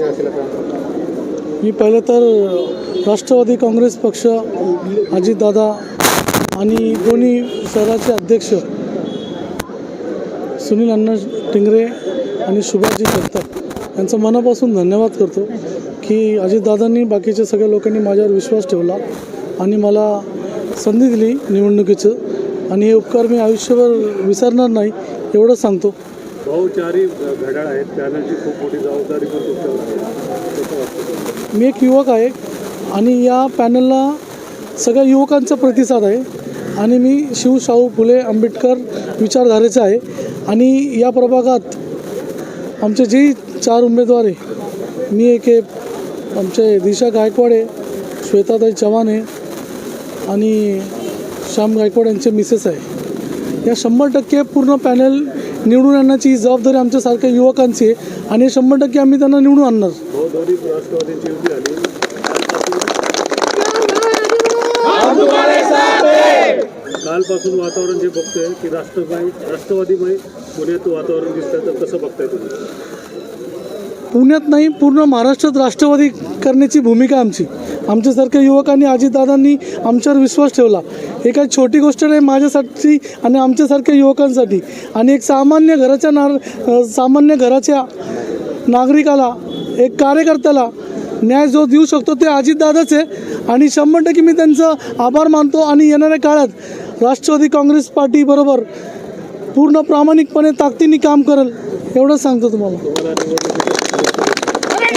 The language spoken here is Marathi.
मी पहिले तर राष्ट्रवादी काँग्रेस पक्ष अजितदादा आणि दोन्ही शहराचे अध्यक्ष सुनील अण्णा टिंगरे आणि सुभाषजी जगताप यांचं मनापासून धन्यवाद करतो की अजितदादांनी बाकीच्या सगळ्या लोकांनी माझ्यावर विश्वास ठेवला आणि मला संधी दिली निवडणुकीचं. आणि हे उपकार मी आयुष्यभर विसरणार नाही एवढंच सांगतो. भाऊ चारही घड्याळ आहेत. पॅनलची खूप मोठी जबाबदारी पण तुमच्यावर आहे. मी एक युवक आहे आणि या पॅनलला सगळ्या युवकांचा प्रतिसाद आहे. आणि मी शिव शाहू फुले आंबेडकर विचारधारेचा आहे. आणि या प्रभागात आमचे जे चार उमेदवार आहे मी एक आहे आमचे दिशा गायकवाड आहे श्वेताताई चव्हाण आहे आणि श्याम गायकवाड यांचे मिसेस आहे. या शंभर टक्के पूर्ण पॅनल निवडून आणण्याची ही जबाबदारी आमच्यासारख्या युवकांची आहे आणि शंभर टक्के आम्ही त्यांना निवडून आणणार. कालपासून वातावरण जे बघतोय की राष्ट्रवादी राष्ट्रवादीमय पुण्यात वातावरण दिसतंय तर कसं बघताय तुम्ही. पुण्यात नाही पूर्ण महाराष्ट्रात राष्ट्रवादी करण्याची भूमिका आमची. आमच्यासारख्या युवकांनी अजितदादांनी आमच्यावर विश्वास ठेवला. हे काही छोटी गोष्ट नाही माझ्यासाठी आणि आमच्यासारख्या युवकांसाठी. आणि एक सामान्य घराच्या नार सामान्य घराच्या नागरिकाला एक कार्यकर्त्याला न्याय जो देऊ शकतो ते अजितदादाच आहे. आणि शंभर टक्के मी त्यांचं आभार मानतो आणि येणाऱ्या काळात राष्ट्रवादी काँग्रेस पार्टीबरोबर पूर्ण प्रामाणिकपणे ताकदीने काम करेल एवढंच सांगतो तुम्हाला.